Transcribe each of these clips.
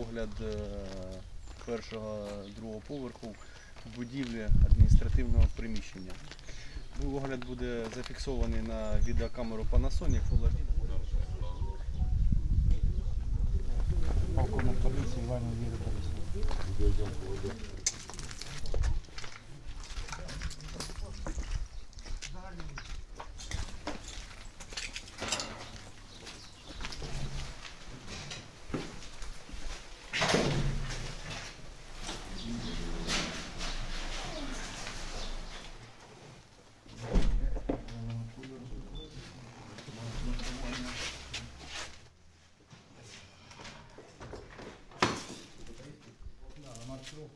Огляд е, першого другого поверху будівлі адміністративного приміщення. Огляд буде зафіксований на відеокамеру Panasonic. Полковник поліції Іванів Віра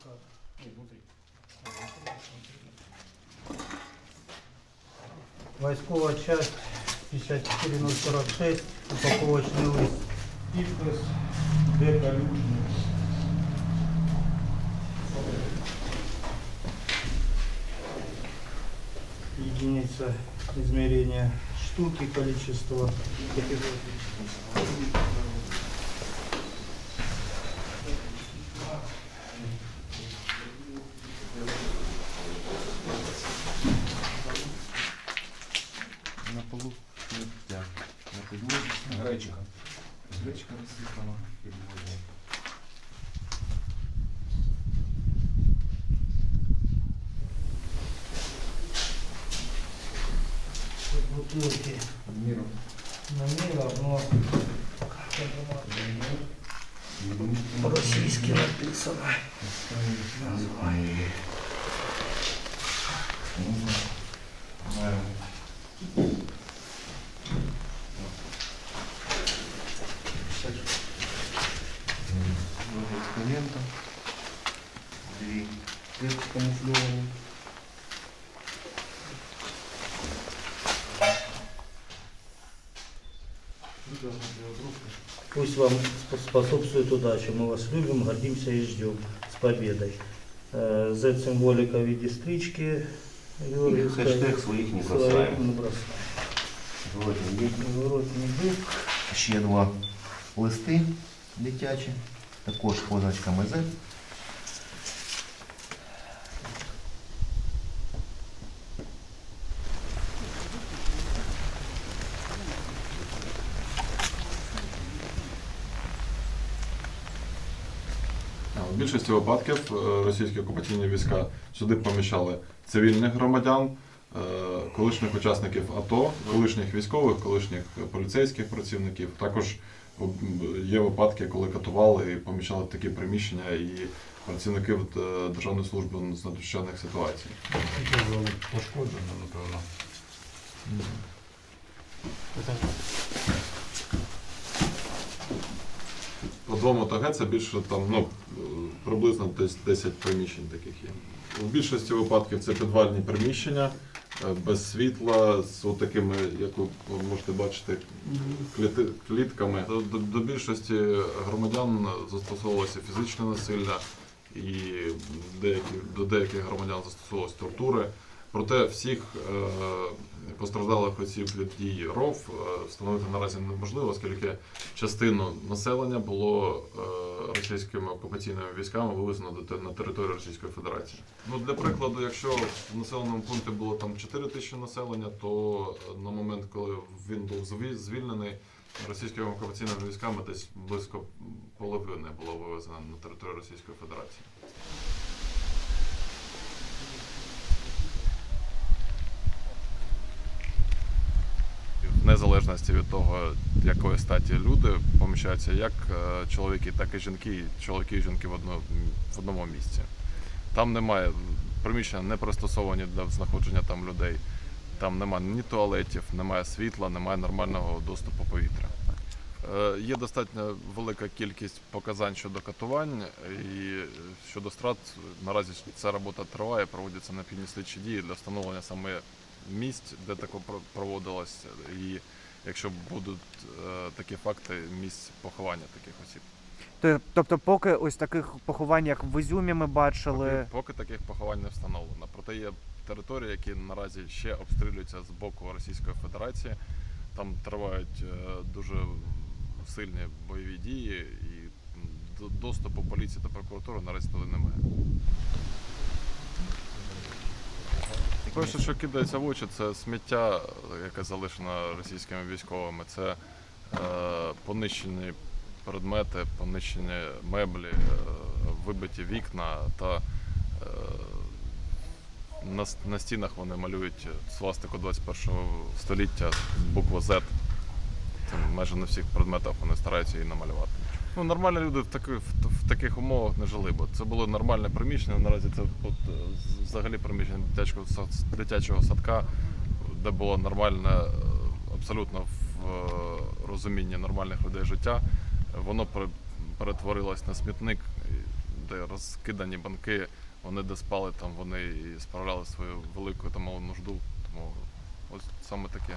Борисовна. Військова часть 54046, упаковочний лист. Підпис Д. Калюжний. Единица измерения штуки, количество. гречка. Гречка розсипана під водою. Бутылки Міром. на мира, но по-російськи написано. Много экспериментов. Две клетки камуфлированные. Пусть вам сп- способствует удача. Мы вас любим, гордимся и ждем. С победой. Э, Z-символика в виде стрички. И хэштег своих не Своих бросаем. не бросаем. Зворотній бік. Воротний бик. Ще два листи дитячі, також позначками Z. В більшості випадків е, російські окупаційні війська сюди поміщали цивільних громадян, е, колишніх учасників АТО, колишніх військових, колишніх поліцейських працівників. Також є випадки, коли катували і поміщали в такі приміщення і працівників е, Державної служби з надзвичайних ситуацій. Пошкоджено, напевно. По двому ТГ це більше там, ну, приблизно десь 10 приміщень таких є. У більшості випадків це підвальні приміщення без світла, з такими, як ви можете бачити, клітками. До, до, більшості громадян застосовувалося фізичне насилля, і деякі, до деяких громадян застосовувалися тортури. Проте всіх е, постраждалих осіб від дії РОВ е, встановити наразі неможливо, оскільки частину населення було е, російськими окупаційними військами вивезено на територію Російської Федерації. Ну для прикладу, якщо в населеному пункті було там 4 тисячі населення, то на момент, коли він був звільнений, російськими окупаційними військами десь близько половини було вивезено на територію Російської Федерації. В незалежності від того, якої статі люди поміщаються як е, чоловіки, так і жінки, чоловіки і жінки в, одно, в одному місці. Там немає приміщення не пристосовані для знаходження там людей. Там немає ні туалетів, немає світла, немає нормального доступу повітря. Е, Є достатньо велика кількість показань щодо катувань і щодо страт. Наразі ця робота триває, проводяться необхідні слідчі дії для встановлення саме місць, де таке про- проводилось, і якщо будуть е, такі факти, місць поховання таких осіб. Тобто, поки ось таких поховань, як в Ізюмі, ми бачили. Поки, поки таких поховань не встановлено. Проте є території, які наразі ще обстрілюються з боку Російської Федерації. Там тривають е, дуже сильні бойові дії, і доступу поліції та прокуратури наразі туди немає. Перше, що кидається в очі, це сміття, яке залишено російськими військовими. Це е, понищені предмети, понищені меблі, е, вибиті вікна та е, на, на стінах вони малюють свастику 21 століття, букву Z. Майже на всіх предметах вони стараються її намалювати. Ну, нормальні люди в, таки, в, в таких умовах не жили, бо це було нормальне приміщення. Наразі це от, е, взагалі приміщення дитячого, дитячого садка, де було нормальне, е, абсолютно в е, розумінні нормальних людей життя. Воно перетворилось на смітник, де розкидані банки, вони де спали там, вони і справляли свою велику та малу нужду. Тому ось саме таке.